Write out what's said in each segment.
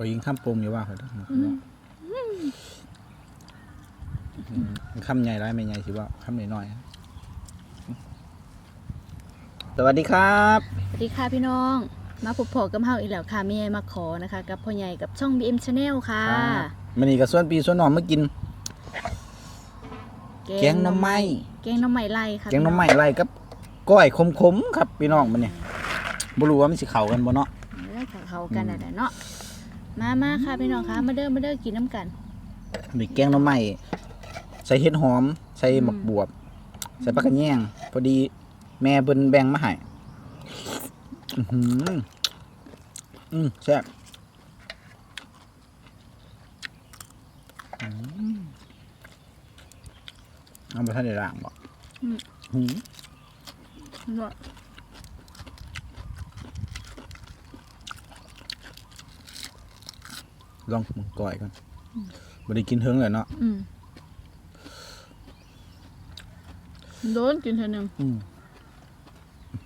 พอยิงข้ามปรุงอยู่ว่าเขาต้องข้ามใหญ่ร้ายไม่ใหญ่สิว่าข้ามน้อยๆสวัสดีครับ สวัสดีค่ะพี่น้อง มาพบพอกับเฮาอีกแล้วค่ะแม่มาขอนะคะ กับพ่อใหญ่กับช่อง BM Channel ค่ะมันนี่กับส่วนปีส่วนน้องมากินแกงหน่อไม้แกงหน่อไม้ไล่ค่ะแกงหน้ำไม้ไรกับก้อยขมๆครับพี่น้องมันเนี่ยบ่รู้ว่ามันสิเข้ากันบ่เนาะเลือกเขากันนั่นแหละเนาะ มามาค่ะพี่น้องค่ะมาเด้อมาเด้อกินน้ำกัน มีแกงหน้ำไม้ใส่เห็ดหอม ใส่หมักบวบ ใส่ปลากระแยงพอดีแม่เพิ่นแบ่งมาให้อื้อหืออืมแซ่บอืมเอาไปท่านได้ล้างบ่อืมหืมเนาะ ลองมึงก่อยก่อนบ่ได้กินเทิงเลยเนาะอืมโดนกินเท่านึงอืม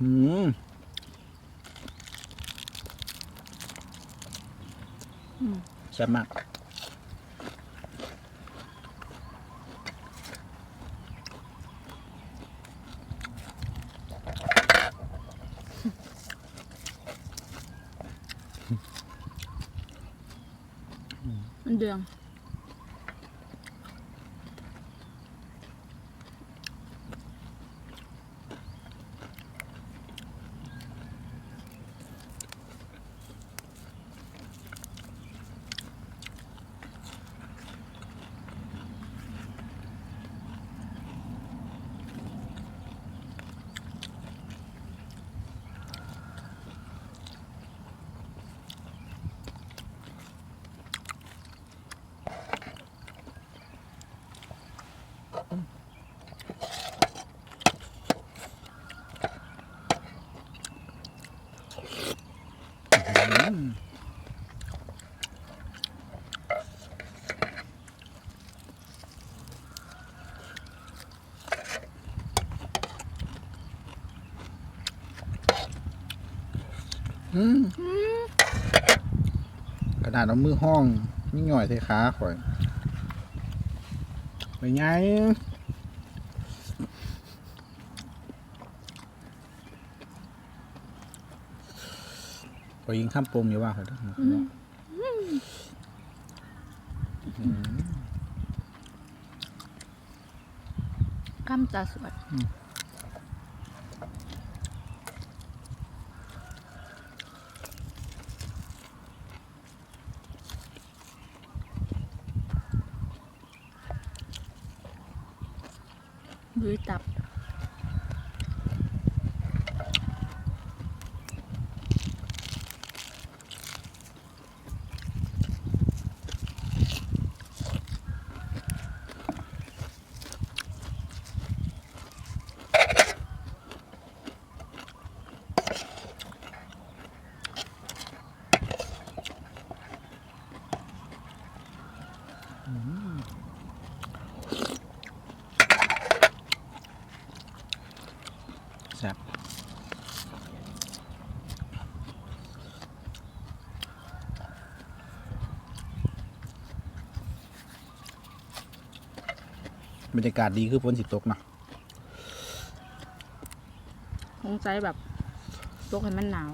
อืมอืมแซ่บมาก เดือง อืม กระดาษเอามือห้องนี่หน่อยใส่ขาข่อยเป็นไงพอยิงข้ามปรุงอยู่ว่าขาต้องอืมข้ามตาสวด ลุยตั รรยากาศดีคือฝนสิตกเนาะคงใจแบบตกให้มันหนาว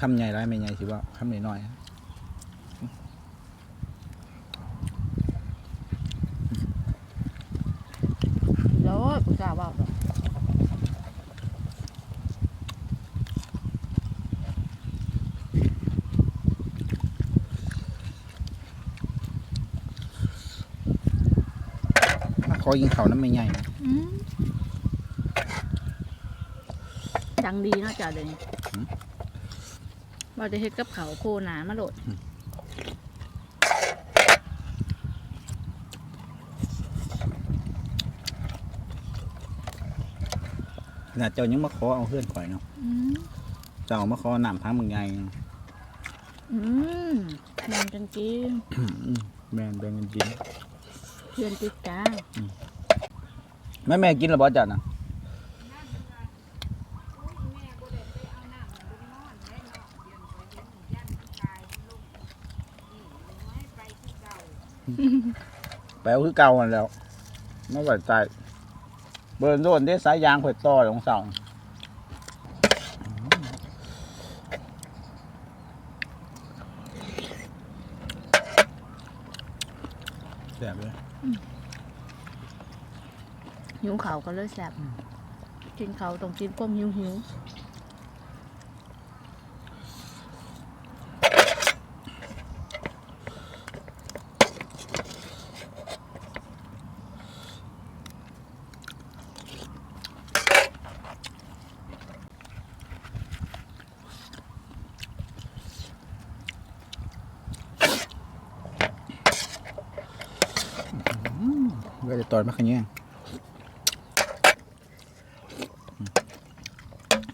คำใหญ่ร้ายไม่ใหญ่สิว่าคำน้อยๆนะแล้วปกล้าว่าด อกมาขอยิงเขาวน้ำไม่ใหญ่นะอืมดังดีเนาะจ้าเดี๋ยวนี้ว่าจะเฮ็ดกับเขาวโคหนามาโหลดขนาดเจ้ายังมาขอเอาเพื่อนข่อยเนาะอืมเจ้ามาขอน้ำพังมึงใหญ่อืมแบ่งกันกินแม่นแบ่งกันกินเพื่อนติดตามแม่แม่กินหรือเอล่จ๊ะนะแปเอาคือเก่ากันแล้วไม่ไหวใจ เบิร์นโดนได้สายยางเผยต่อของเสา หิวเขาวก็เลยแสบกินเขาวต้องกินก้มหิวหิวเวลาตอนมาขะแย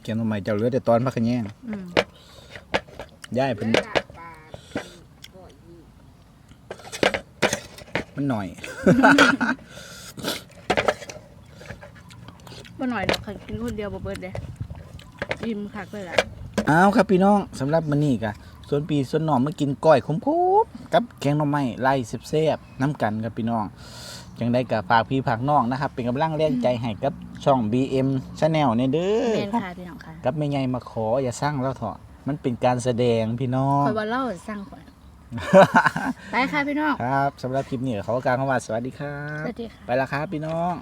แกงทำไมเจ้าเหลือแต่ตอนมาขะแยงอืมย่ายเป็นมันหน่อย บ่หน่อยดอกค่ะกินคนเดียวบ่เบิดเด้อิ่มคักเลยล่ะเอาครับพี่น้องสำหรับมื้อนี้กะส่วนปีส่วนน้องมากินก้อยขมๆกับแกงหน่อไม้ไล่แซ่บๆน้ำกันครับพี่น้อง จังได้กับฝากพี่ฝากน้องนะครับ เป็นกำลังแรงใจให้กับช่อง BM Channel เนี่ยเด้แม่อนครับค่ะพี่น้องค่ะกับแม่ใหญ่มาขออย่าสร้างแล้วเถอะมันเป็นการแสดงพี่น้องคอยว่าเล่าให้สั่งข่อยไปค่ะพี่น้อง ครับสำหรับคลิปนี้ขอกล่ารคำว่าสวัสดีครัสบวัสดีค่ะ ไปและครับพี่น้อง